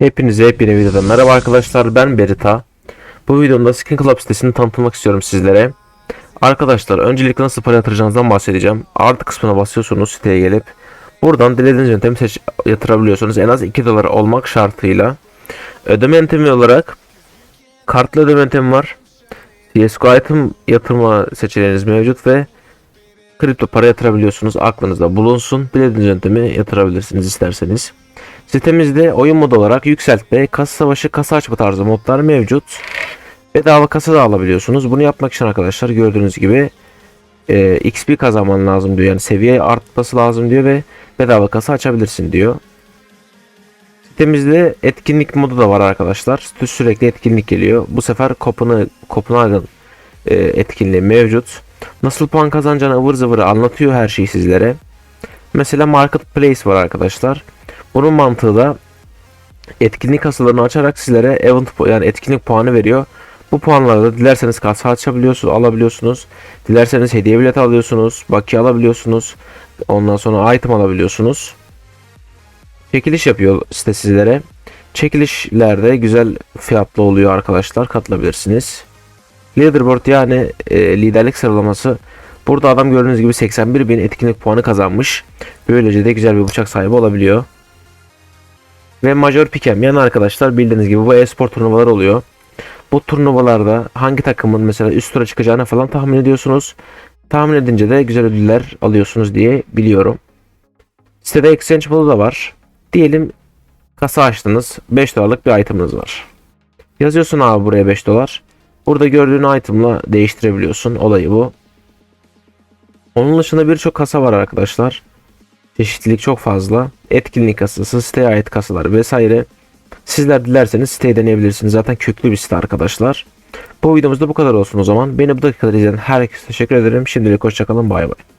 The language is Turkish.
Hepinize yepyeni videoda merhaba arkadaşlar ben Berita. Bu videomda Skin Club sitesini tanıtmak istiyorum sizlere. Arkadaşlar öncelikle nasıl para yatıracağınızdan bahsedeceğim. Artı kısmına basıyorsunuz siteye gelip buradan dilediğiniz yöntemi seç yatırabiliyorsunuz. En az 2 dolar olmak şartıyla. Ödeme yöntemi olarak kartlı ödeme yöntemi var. CSGO item yatırma seçeneğiniz mevcut ve kripto para yatırabiliyorsunuz. Aklınızda bulunsun. Dilediğiniz yöntemi yatırabilirsiniz isterseniz. Sitemizde oyun modu olarak yükseltme, kasa savaşı, kasa açma tarzı modlar mevcut. Bedava kasa da alabiliyorsunuz. Bunu yapmak için arkadaşlar gördüğünüz gibi e, XP kazanman lazım diyor. Yani seviye artması lazım diyor ve bedava kasa açabilirsin diyor. Sitemizde etkinlik modu da var arkadaşlar. Sürekli etkinlik geliyor. Bu sefer Copenhagen, Copenhagen e, etkinliği mevcut. Nasıl puan kazanacağını ıvır zıvırı anlatıyor her şeyi sizlere. Mesela Marketplace var arkadaşlar. Bunun mantığı da etkinlik kasalarını açarak sizlere event yani etkinlik puanı veriyor. Bu puanları da dilerseniz kasa açabiliyorsunuz, alabiliyorsunuz. Dilerseniz hediye bilet alıyorsunuz, bakiye alabiliyorsunuz. Ondan sonra item alabiliyorsunuz. Çekiliş yapıyor site sizlere. Çekilişlerde güzel fiyatlı oluyor arkadaşlar. Katılabilirsiniz. Leaderboard yani e, liderlik sıralaması. Burada adam gördüğünüz gibi 81 bin etkinlik puanı kazanmış. Böylece de güzel bir bıçak sahibi olabiliyor. Ve Major Pikem yani arkadaşlar bildiğiniz gibi bu e-spor turnuvaları oluyor. Bu turnuvalarda hangi takımın mesela üst tura çıkacağını falan tahmin ediyorsunuz. Tahmin edince de güzel ödüller alıyorsunuz diye biliyorum. Sitede exchange modu da var. Diyelim kasa açtınız. 5 dolarlık bir itemınız var. Yazıyorsun abi buraya 5 dolar. Burada gördüğün itemla değiştirebiliyorsun. Olayı bu. Onun dışında birçok kasa var arkadaşlar. Çeşitlilik çok fazla. Etkinlik kasası, siteye ait kasalar vesaire. Sizler dilerseniz siteyi deneyebilirsiniz. Zaten köklü bir site arkadaşlar. Bu videomuzda bu kadar olsun o zaman. Beni bu dakikada izleyen herkese teşekkür ederim. Şimdilik hoşçakalın. Bay bay.